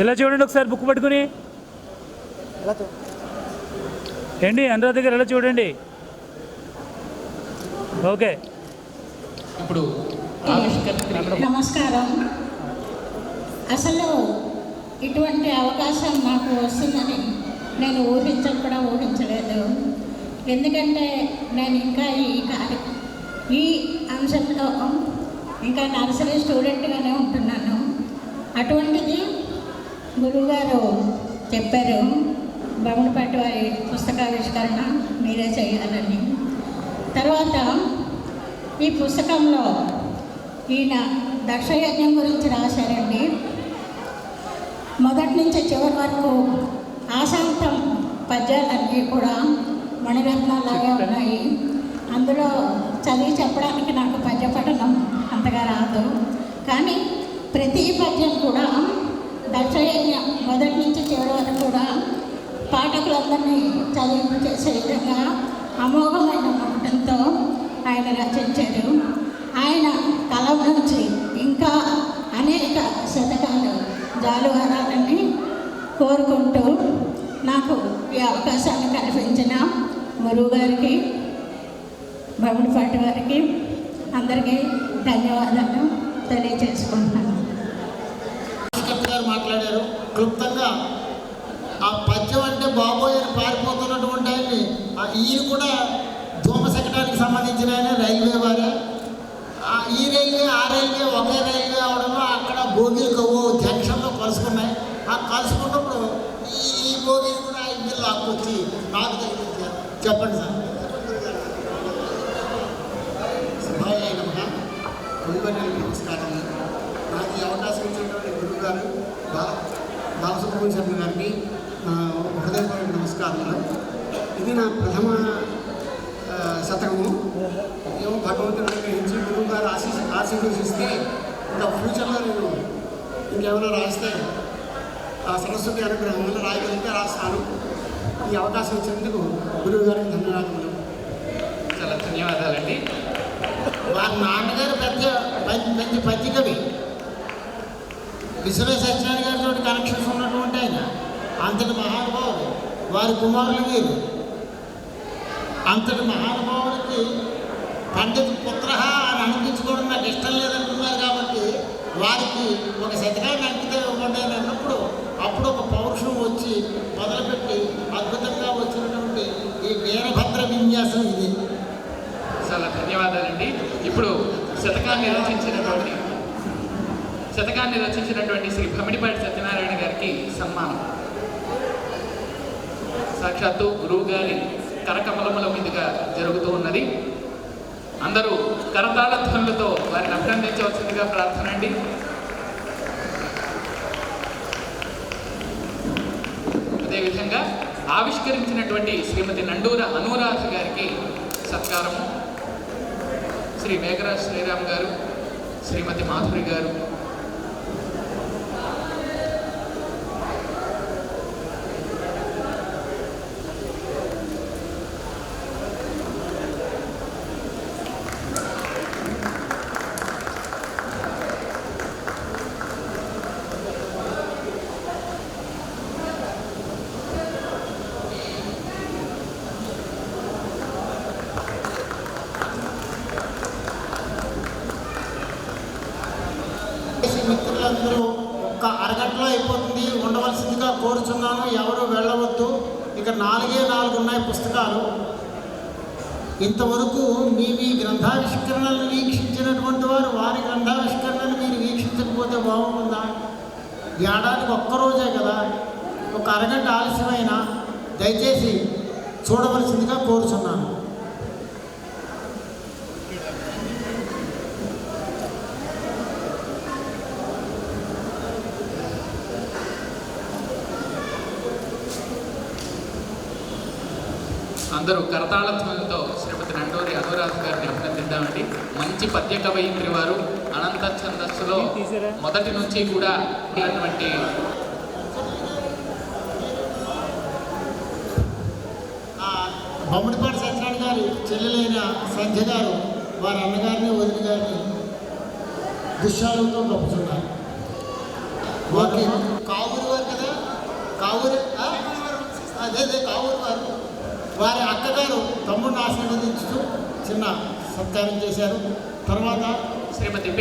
ఎలా చూడండి ఒకసారి బుక్ పట్టుకుని? ఏంటి అనురాధ దగ్గర ఎలా చూడండి? ఓకే. ఇప్పుడు నమస్కారం. అసలు ఇటువంటి అవకాశం నాకు వస్తుందని నేను ఊహించక కూడా ఊహించలేదు. ఎందుకంటే నేను ఇంకా ఈ కార్య ఈ అంశంలో ఇంకా నర్సరీ స్టూడెంట్గానే ఉంటున్నాను. అటువంటిది గురువుగారు చెప్పారు బొమ్మడిపాటి వారి పుస్తకావిష్కరణ మీరే చేయాలని. తర్వాత ఈ పుస్తకంలో ఈయన దక్షయజ్ఞం గురించి రాశారండి. మొదటి నుంచి చివరి వరకు ఆశాంతం పద్యాలన్నీ కూడా మణిరత్నాలాగే ఉన్నాయి. అందులో చదివి చెప్పడానికి నాకు పద్య పఠనం అంతగా రాదు. కానీ ప్రతి పద్యం కూడా మొదటి నుంచి చివరి వరకు కూడా పాఠకులందరినీ చదివింపు చేసే విధంగా అమోఘమైన మకుటంతో ఆయన రచించారు. ఆయన కలం నుంచి ఇంకా అనేక శతకాలు జాలువారాలని కోరుకుంటూ నాకు ఈ అవకాశాన్ని కల్పించిన గురువు గారికి బొమ్మడిపాటి వారికి అందరికీ ధన్యవాదాలు తెలియజేసుకుంటున్నాను. క్లుప్తంగా ఆ పద్యం అంటే బాబోయ్ అని పారిపోతున్నటువంటి ఆయన్ని ఆ ఈయన కూడా ధూమశకటానికి సంబంధించిన ఆయన రైల్వే వారే ఆ ఈ రైల్వే ఆ రైల్వే ఒకే రైల్వే అవడంలో అక్కడ భోగిలు కవ్వు జంక్షన్లో కలుసుకున్నాయి ఆ కలుసుకున్నప్పుడు ఈ ఈ భోగిలు కూడా ఆయన మీద లాక్కొచ్చి నాకు తగిలించారు చెప్పండి సార్ శుభాయ నమ గురువర్యులకు నమస్కారం నాకు ఈ అవకాశం ఇచ్చినటువంటి గురువు గారు బాల రాఘవన్ శర్మ గారికి నా హృదయపూర్వక నమస్కారాలు. ఇది నా ప్రథమ శతకము. ఏమో భగవంతుడు అనుగ్రహించి గురువు గారు ఆశీస్ ఆశీర్వదిస్తే ఇంకా ఫ్యూచర్లో నేను ఇంకేమైనా రాస్తే ఆ సరస్వతి అనుగ్రహం వల్ల రాయగలిగితే రాస్తాను ఈ అవకాశం ఇచ్చినందుకు గురువు గారికి ధన్యవాదములు. చాలా ధన్యవాదాలండి. వారి నాన్నగారు పెద్ద మంచి మంచి పద్య కవి విశ్వ సత్యనారాయణ గారితో కనెక్షన్స్ ఉన్నటువంటి ఆయన. అంతటి మహానుభావుడు. వారి కుమారులు వీరు అంతటి మహానుభావుడికి పండిత పుత్ర అని అనిపించుకోవడం నాకు ఇష్టం లేదనుకున్నారు కాబట్టి వారికి ఒక శతకాన్ని అంకితం ఇవ్వండి అని అన్నప్పుడు అప్పుడు ఒక పౌరుషం వచ్చి మొదలుపెట్టి అద్భుతంగా వచ్చినటువంటి ఈ వీరభద్ర విన్యాసం ఇది చాలా ధన్యవాదాలండి ఇప్పుడు శతకాన్ని రచించినటువంటి శతకాన్ని శ్రీ భమిడిపాటి సత్యనారాయణ గారికి సన్మానం. సాక్షాత్తు గురువు గారి కరకమలముల మీదుగా జరుగుతూ ఉన్నది. అందరూ కరతాళ ధ్వనులతో వారిని అభినందించవలసిందిగా ప్రార్థన అండి. అదేవిధంగా ఆవిష్కరించినటువంటి శ్రీమతి నండూర అనురాధ గారికి సత్కారము. శ్రీ మేఘరాజ్ శ్రీరామ్ గారు శ్రీమతి మాధురి గారు అరగంటలో అయిపోతుంది. ఉండవలసిందిగా కోరుచున్నాను. ఎవరు వెళ్ళవద్దు. ఇక నాలుగే నాలుగు ఉన్నాయి పుస్తకాలు. ఇంతవరకు మీ మీ గ్రంథావిష్కరణలు వీక్షించినటువంటి వారు వారి గ్రంథావిష్కరణలు మీరు వీక్షించకపోతే బాగుంటుందా? ఏడాదికి ఒక్కరోజే కదా. ఒక అరగంట ఆలస్యమైన దయచేసి చూడవలసిందిగా కోరుచున్నాను. అందరూ కరతాళ ధ్వనులతో శ్రీమతి నండూరి అనురాధ గారిని అభినందిద్దామండి. మంచి పద్య కవయిత్రి వారు. అనంత ఛందస్సులో మొదటి నుంచి కూడా ఉన్నటువంటి ఆ బొమ్మడిపాటి సత్యనారాయణ గారి చెల్లెలైన సంధ్య గారు వారి అన్నగారిని వదిన గారిని దుశ్శాలతో పంపుతున్నారు వారికి కావురు కావూరు ఆ? అదే అదే కావూరు వారు. వారి అక్కగారు తమ్ముడిని ఆశీర్వదించుతూ చిన్న సత్కారం చేశారు. తర్వాత శ్రీమతి